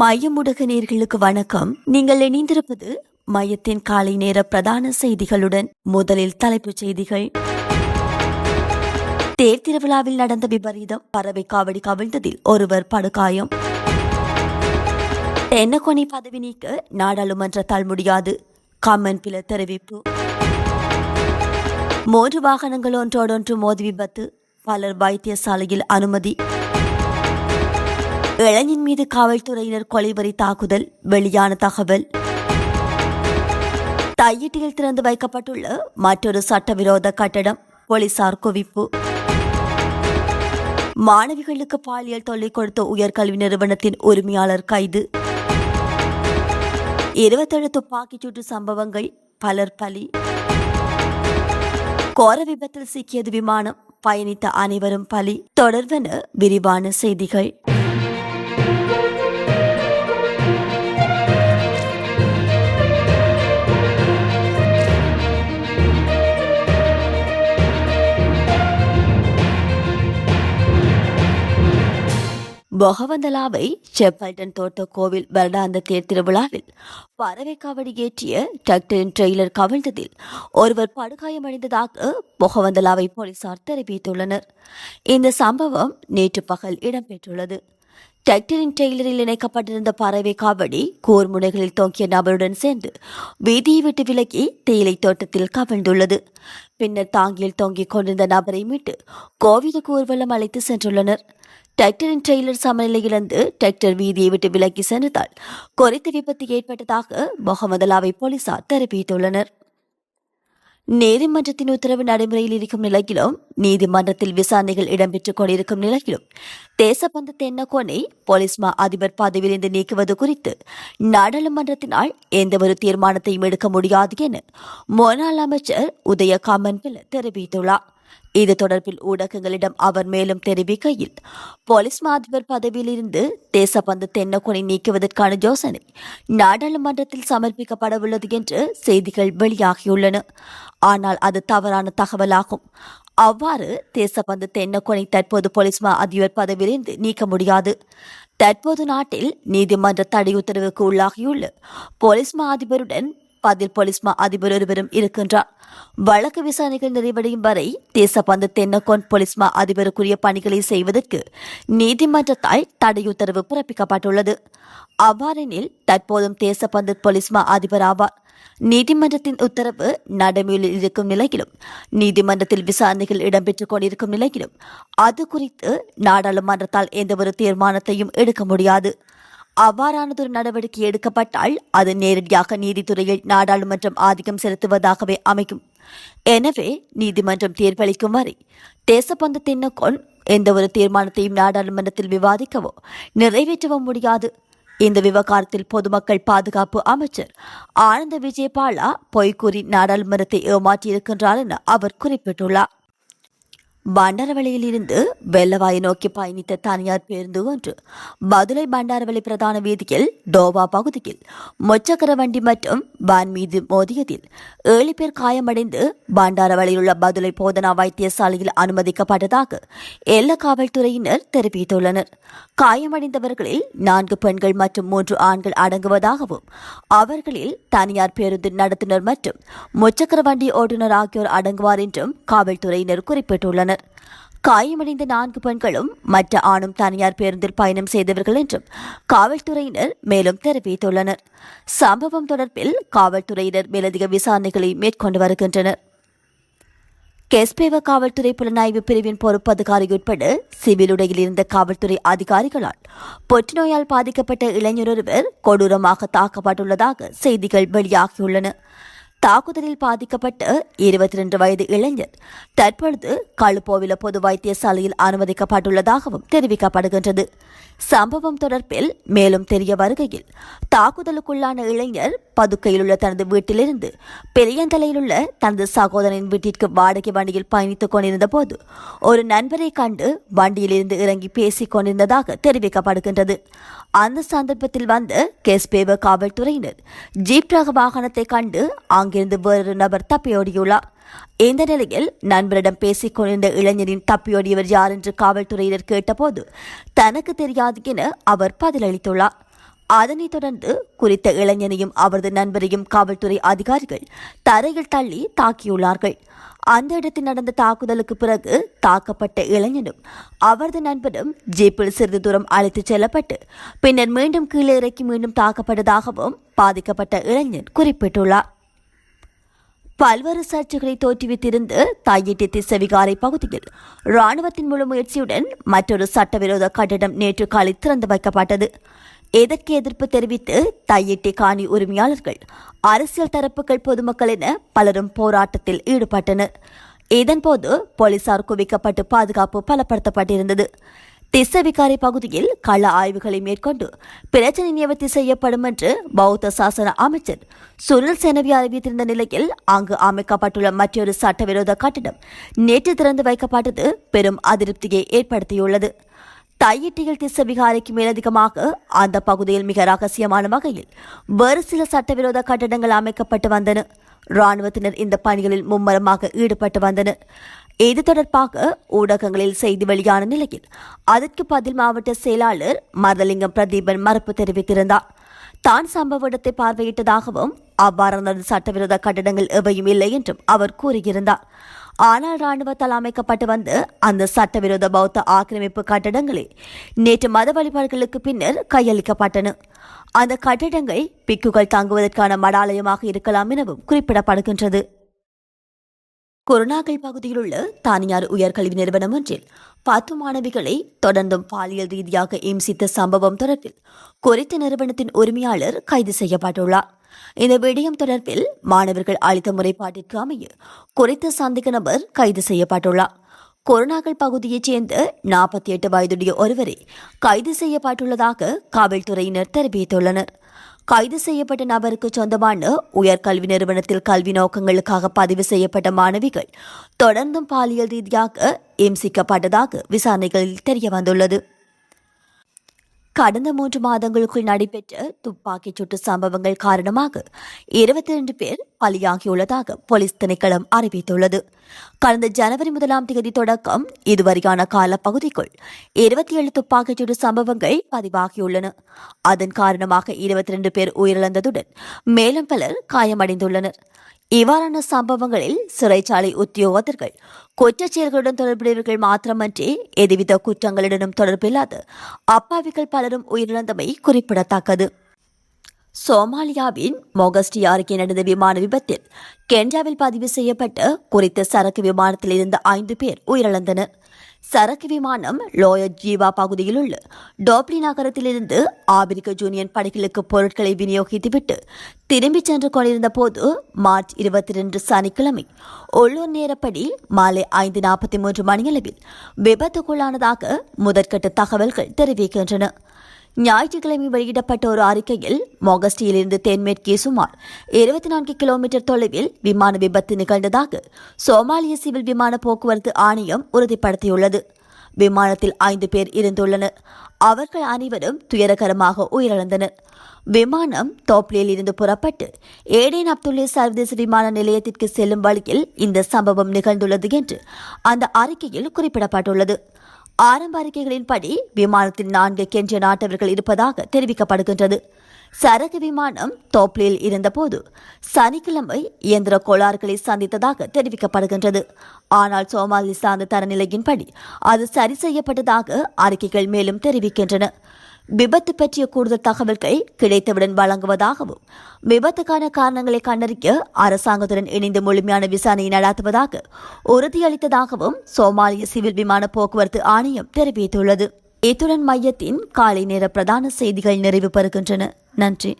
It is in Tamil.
மையமுடக நேர்களுக்கு வணக்கம். நீங்கள் இணைந்திருப்பது மையத்தின் காலை நேர பிரதான செய்திகளுடன் முதலில் தலைப்புச் செய்திகள். தேர் திருவிழாவில் நடந்த விபரீதம் பறவை காவடி கவிழ்ந்ததில் ஒருவர் படுகாயம். தென்னகொனி பதவி நீக்க நாடாளுமன்றத்தால் முடியாது கம்மன் பில தெரிவிப்பு. மூன்று வாகனங்கள் ஒன்றோடொன்று மோதி விபத்து. பலர் வைத்தியசாலையில் அனுமதி. இளைஞன் மீது காவல்துறையினர் கொலைவரி தாக்குதல் வெளியான தகவல். தையிட்டியில் திறந்து வைக்கப்பட்டுள்ள மற்றொரு சட்டவிரோத கட்டடம் போலீசார் குவிப்பு. மாணவிகளுக்கு பாலியல் தொல்லை கொடுத்த உயர்கல்வி நிறுவனத்தின் உரிமையாளர் கைது. இருபத்தேழு துப்பாக்கிச் சூட்டு சம்பவங்கள் பலர் பலி. கோர விபத்தில் சிக்கியது விமானம் பயணித்த அனைவரும் பலி. தொடர்வென விரிவான செய்திகள். பொகவந்தலாவை செப்பல்டன் தோட்ட கோவில் வருடாந்த தேர் திருவிழாவில் பறவை காவடி ஏற்றிய டிராக்டரின் ட்ரெய்லர் கவிழ்ந்ததில் ஒருவர் படுகாயமடைந்ததாக பொகவந்தலாவை போலீசார் தெரிவித்துள்ளனர். இந்த சம்பவம் நேற்று பகல் இடம்பெற்றுள்ளது. டிராக்டரின் டெய்லரில் இணைக்கப்பட்டிருந்த பறவை காவடி கூர்முனைகளில் தொங்கிய நபருடன் சேர்ந்து வீதியை விட்டு விலகி தேயிலை தோட்டத்தில் கவிழ்ந்துள்ளது. பின்னர் தாங்கியில் தொங்கிக் கொண்டிருந்த நபரை மீட்டு கோவிலுக்கு ஊர்வலம் அழைத்து சென்றுள்ளனர். டிராக்டரின் ட்ரெய்லர் சமநிலை இழந்து டிராக்டர் வீதியை விட்டு விலக்கி சென்றதால் குறித்த விபத்து ஏற்பட்டதாக முகமதலாவை போலீசார் தெரிவித்துள்ளனர். நீதிமன்றத்தின் உத்தரவு நடைமுறையில் இருக்கும் நிலையிலும் நீதிமன்றத்தில் விசாரணைகள் இடம்பெற்றுக் கொண்டிருக்கும் நிலையிலும் தேசபந்து தென்னகோனை போலீஸ் மா அதிபர் பதவியிலிருந்து நீக்குவது குறித்து நாடாளுமன்றத்தினால் எந்தவொரு தீர்மானத்தையும் எடுக்க முடியாது என முன்னாள் அமைச்சர் உதய காமன் தெரிவித்துள்ளார். இது தொடர்பில் ஊடகங்களிடம் அவர் மேலும் தெரிவிக்கையில் போலீஸ் மா அதிபர் பதவியிலிருந்து தேசபந்து தென்னகோனை நீக்குவதற்கான யோசனை நாடாளுமன்றத்தில் சமர்ப்பிக்கப்படவுள்ளது என்று செய்திகள் வெளியாகியுள்ளன. ஆனால் அது தவறான தகவலாகும். அவ்வாறு தேசபந்து தென்னகொனை தற்போது போலீஸ் மா அதிபர் பதவியிலிருந்து நீக்க முடியாது. தற்போது நாட்டில் நீதிமன்ற தடை உத்தரவுக்கு உள்ளாகியுள்ள போலீஸ் மா அதிபருடன் பதில் போலீஸ் மா அதிபர் ஒருவரும் இருக்கின்றார். வழக்கு விசாரணைகள் நிறைவடையும் வரை தேசபந்து தென்னகோன் போலீஸ் மா அதிபருக்குரிய பணிகளை செய்வதற்கு நீதிமன்றத்தால் தடை உத்தரவு பிறப்பிக்கப்பட்டுள்ளது. அவ்வாறெனில் தற்போதும் தேசபந்து போலீஸ் மா அதிபர் ஆவார். நீதிமன்றத்தின் உத்தரவு நடைமுறையில் இருக்கும் நிலையிலும் நீதிமன்றத்தில் விசாரணைகள் இடம்பெற்றுக் கொண்டிருக்கும் நிலையிலும் அது குறித்து நாடாளுமன்றத்தால் எந்தவொரு தீர்மானத்தையும் எடுக்க முடியாது. அவ்வாறானதொரு நடவடிக்கை எடுக்கப்பட்டால் அது நேரடியாக நீதித்துறையில் நாடாளுமன்றம் ஆதிக்கம் செலுத்துவதாகவே அமைக்கும். எனவே நீதிமன்றம் தீர்ப்பளிக்கும் வரை தேசபந்து எந்த எந்தவொரு தீர்மானத்தையும் நாடாளுமன்றத்தில் விவாதிக்கவோ நிறைவேற்றவோ முடியாது. இந்த விவகாரத்தில் பொதுமக்கள் பாதுகாப்பு அமைச்சர் ஆனந்த விஜயபாலா பொய்கூறி நாடாளுமன்றத்தை ஏமாற்றியிருக்கின்றார் என அவர் குறிப்பிட்டுள்ளார். பண்டாரவளையிலிருந்து வெள்ளவாயை நோக்கி பயணித்த தனியார் பேருந்து ஒன்று. மதுரை பண்டாரவளை பிரதான வீதியில் டோவா பகுதியில் முச்சக்கர வண்டி மற்றும் வான் மீது மோதியதில் ஏழு பேர் காயமடைந்து பண்டாரவளையில் உள்ள மதுரை போதனா வைத்தியசாலையில் அனுமதிக்கப்பட்டதாக எல்லா காவல்துறையினர் தெரிவித்துள்ளனர். காயமடைந்தவர்களில் நான்கு பெண்கள் மற்றும் மூன்று ஆண்கள் அடங்குவதாகவும் அவர்களில் தனியார் பேருந்து நடத்துனர் மற்றும் முச்சக்கர வண்டி ஓட்டுநர் ஆகியோர் அடங்குவார் என்றும் காவல்துறையினர் குறிப்பிட்டுள்ளனர். காயமடைந்த நான்கு பெண்களும் மற்ற ஆணும் தனியார் பேருந்தில் பயணம் செய்தவர்கள் என்றும் காவல்துறையினர் மேலும் தெரிவித்துள்ளனர். சம்பவம் தொடர்பில் காவல்துறையினர் மேலதிக விசாரணைகளை மேற்கொண்டு வருகின்றனர். கெஸ்பேவ காவல்துறை புலனாய்வு பிரிவின் பொறுப்பு அதிகாரி உட்பட சிவில் உடையில் இருந்த காவல்துறை அதிகாரிகளால் புற்றுநோயால் பாதிக்கப்பட்ட இளைஞர் ஒருவர் கொடூரமாக தாக்கப்பட்டுள்ளதாக செய்திகள் வெளியாகியுள்ளன. தாக்குதலில் பாதிக்கப்பட்ட இருபத்தி ரெண்டு வயது இளைஞர் தற்பொழுது களுப்போவில பொது வைத்தியசாலையில் அனுமதிக்கப்பட்டுள்ளதாகவும் தெரிவிக்கப்படுகின்றது. சம்பவம் தொடர்பில் மேலும் தெரிய வருகையில் தாக்குதலுக்குள்ளான இளைஞர் பதுக்கையில் உள்ள தனது வீட்டிலிருந்து பெரியந்தலையில் உள்ள தனது சகோதரனின் வீட்டிற்கு வாடகை வண்டியில் பயணித்துக் கொண்டிருந்த போது ஒரு நண்பரை கண்டு வண்டியிலிருந்து இறங்கி பேசிக் கொண்டிருந்ததாக தெரிவிக்கப்படுகின்றது. அந்த சந்தர்ப்பத்தில் வந்த கெஸ்பேவ காவல்துறையினர் ஜீப் ரக வாகனத்தை கண்டு அங்கிருந்து வேறொரு நபர் தப்பியோடியுள்ளார். இந்த நிலையில் நண்பரிடம் பேசிக் கொண்டிருந்த இளைஞரின் தப்பியோடியவர் யார் என்று காவல்துறையினர் கேட்டபோது தனக்கு தெரியாது என அவர் பதிலளித்துள்ளார். அதனைத் தொடர்ந்து குறித்த இளைஞனையும் அவரது நண்பரையும் காவல்துறை அதிகாரிகள் தரையில் தள்ளி தாக்கியுள்ளார்கள். அந்த இடத்தில் நடந்த தாக்குதலுக்கு பிறகு தாக்கப்பட்ட இளைஞனும் அவரது நண்பரும் ஜீப்பில் சிறிது தூரம் அழைத்துச் செல்லப்பட்டு பின்னர் மீண்டும் கீழே இறக்கி மீண்டும் தாக்கப்பட்டதாகவும் பாதிக்கப்பட்ட இளைஞன் குறிப்பிட்டுள்ளார். பல்வேறு சர்ச்சைகளை தோற்றுவித்திருந்து தாயிட்டி திசவிகாரை பகுதியில். ராணுவத்தின் முழு முயற்சியுடன் மற்றொரு சட்டவிரோத கட்டடம் நேற்று காலை திறந்து வைக்கப்பட்டது. எதற்கு எதிர்ப்பு தெரிவித்து தையிட்டி காணி உரிமையாளர்கள் அரசியல் தரப்புகள் பொதுமக்கள் என பலரும் போராட்டத்தில் ஈடுபட்டனர். இதன்போது போலீசார் குவிக்கப்பட்டு பாதுகாப்பு பலப்படுத்தப்பட்டிருந்தது. திசவிகாரி பகுதியில் கள ஆய்வுகளை மேற்கொண்டு பிரச்சனை நிவர்த்தி செய்யப்படும் என்று பௌத்த சாசன அமைச்சர் சுனில் செனவி அறிவித்திருந்த நிலையில் அங்கு அமைக்கப்பட்டுள்ள மற்றொரு சட்டவிரோத கட்டிடம் நேற்று திறந்து வைக்கப்பட்டது பெரும் அதிருப்தியை ஏற்படுத்தியுள்ளது. தையிட்டியில் திசவிகாரிக்கு மேலதிகமாக அந்த பகுதியில் மிக ரகசியமான வகையில் வேறு சில சட்டவிரோத கட்டடங்கள் அமைக்கப்பட்டு வந்தன. ராணுவத்தினர் இந்த பணிகளில் மும்மரமாக ஈடுபட்டு வந்தனர். இது தொடர்பாக ஊடகங்களில் செய்தி வெளியான நிலையில் அதற்கு பதில் மாவட்ட செயலாளர் மரதலிங்கம் பிரதீபன் மறுப்பு தெரிவித்திருந்தார். தான் சம்பவ இடத்தை பார்வையிட்டதாகவும் அவ்வாறான சட்டவிரோத கட்டடங்கள் எவையும் இல்லை என்றும் அவர் கூறியிருந்தார். ஆனால் ராணுவத்தால் அமைக்கப்பட்டு வந்த அந்த சட்டவிரோத பௌத்த ஆக்கிரமிப்பு கட்டடங்களே நேற்று மத வழிபாடுகளுக்கு பின்னர் கையளிக்கப்பட்டன. அந்த கட்டிடங்கள் பிக்குகள் தங்குவதற்கான மடாலயமாக இருக்கலாம் எனவும் குறிப்பிடப்படுகின்றது. குருநாகல் பகுதியில் உள்ள தானியார் உயர்கல்வி நிறுவனம் ஒன்றில் பத்து மாணவிகளை தொடர்ந்தும் பாலியல் ரீதியாக இம்சித்த சம்பவம் தொடர்பில் குறித்த நிறுவனத்தின் உரிமையாளர் கைது செய்யப்பட்டுள்ளார். இந்த விடயம் தொடர்பில் மாணவர்கள் அளித்த முறைப்பாட்டிற்கு அமைய குறித்த சந்தேக நபர் கைது செய்யப்பட்டுள்ளார். கொரோனாக்கள் பகுதியைச் சேர்ந்த நாற்பத்தி எட்டு வயதுடைய ஒருவரை கைது செய்யப்பட்டுள்ளதாக காவல்துறையினர் தெரிவித்துள்ளனர். கைது செய்யப்பட்ட நபருக்கு சொந்தமான உயர்கல்வி நிறுவனத்தில் கல்வி நோக்கங்களுக்காக பதிவு செய்யப்பட்ட மாணவிகள் தொடர்ந்தும் பாலியல் ரீதியாக இம்சிக்கப்பட்டதாக விசாரணைகளில் தெரியவந்துள்ளது. கடந்த மூன்று மாதங்களுக்குள் நடைபெற்ற துப்பாக்கிச் சூட்டு சம்பவங்கள் காரணமாக இருபத்தி இரண்டு பேர் பலியாகியுள்ளதாக போலீஸ் திணைக்களம் அறிவித்துள்ளது. கடந்த ஜனவரி முதலாம் தேதி தொடக்கம் இதுவரையான காலப்பகுதிக்குள் இருபத்தி ஏழு துப்பாக்கிச்சூடு சம்பவங்கள் பதிவாகியுள்ளன. அதன் காரணமாக இருபத்தி இரண்டு பேர் உயிரிழந்ததுடன் மேலும் பலர் காயமடைந்துள்ளனர். இவ்வாறான சம்பவங்களில் சிறைச்சாலை உத்தியோகத்தர்கள் குற்றச் செயல்களுடன் தொடர்புடையவர்கள் மாத்திரமன்றி எதுவித குற்றங்களுடனும் தொடர்பில்லாது அப்பாவிகள் பலரும் உயிரிழந்தமை குறிப்பிடத்தக்கது. சோமாலியாவின் மொகஸ்டி அருகே நடந்த விமான விபத்தில் கென்யாவில் பதிவு செய்யப்பட்ட குறித்த சரக்கு விமானத்தில் இருந்த ஐந்து பேர் உயிரிழந்தனர். சரக்கு விமானம் லோயர் ஜீவா பகுதியில் உள்ள டோப்லி நகரத்திலிருந்து ஆபிரிக்க ஜூனியன் படைகளுக்கு பொருட்களை விநியோகித்துவிட்டு திரும்பிச் சென்று கொண்டிருந்த போது மார்ச் இருபத்தி ரெண்டு சனிக்கிழமை உள்ளூர் நேரப்படி மாலை ஐந்து நாற்பத்தி மூன்று மணியளவில் விபத்துக்குள்ளானதாக முதற்கட்ட தகவல்கள் தெரிவிக்கின்றன. ஞாயிற்றுக்கிழமை வெளியிடப்பட்ட ஒரு அறிக்கையில் மொகஸ்டியிலிருந்து தென்மேற்கே சுமார் இருபத்தி நான்கு கிலோமீட்டர் தொலைவில் விமான விபத்து நிகழ்ந்ததாக சோமாலிய சிவில் விமான போக்குவரத்து ஆணையம் உறுதிப்படுத்தியுள்ளது. விமானத்தில் ஐந்து பேர் இருந்துள்ளனர். அவர்கள் அனைவரும் துயரகரமாக உயிரிழந்தனர். விமானம் தோப்லியில் இருந்து புறப்பட்டு ஏடேன் அப்துல்லே சர்வதேச விமான நிலையத்திற்கு செல்லும் வழியில் இந்த சம்பவம் நிகழ்ந்துள்ளது என்று அந்த அறிக்கையில் குறிப்பிடப்பட்டுள்ளது. ஆரம்ப அறிக்கைகளின்படி விமானத்தில் நான்கு கென்ற நாட்டவர்கள் இருப்பதாக தெரிவிக்கப்படுகின்றது. சரக்கு விமானம் தோப்லியில் இருந்தபோது சனிக்கிழமை இயந்திர கோளாறுகளை சந்தித்ததாக தெரிவிக்கப்படுகின்றது. ஆனால் சோமாலி சார்ந்த தரநிலையின்படி அது சரி செய்யப்பட்டதாக அறிக்கைகள் மேலும் தெரிவிக்கின்றன. விபத்து பற்றிய கூடுதல் தகவல்கள் கிடைத்தவுடன் வழங்குவதாகவும் விபத்துக்கான காரணங்களை கண்டறிய அரசாங்கத்துடன் இணைந்து முழுமையான விசாரணையை நடத்துவதாக உறுதியளித்ததாகவும் சோமாலிய சிவில் விமான போக்குவரத்து ஆணையம் தெரிவித்துள்ளது. இத்துடன் மையத்தின் காலை நேர பிரதான செய்திகள் நிறைவு பெறுகின்றன. நன்றி.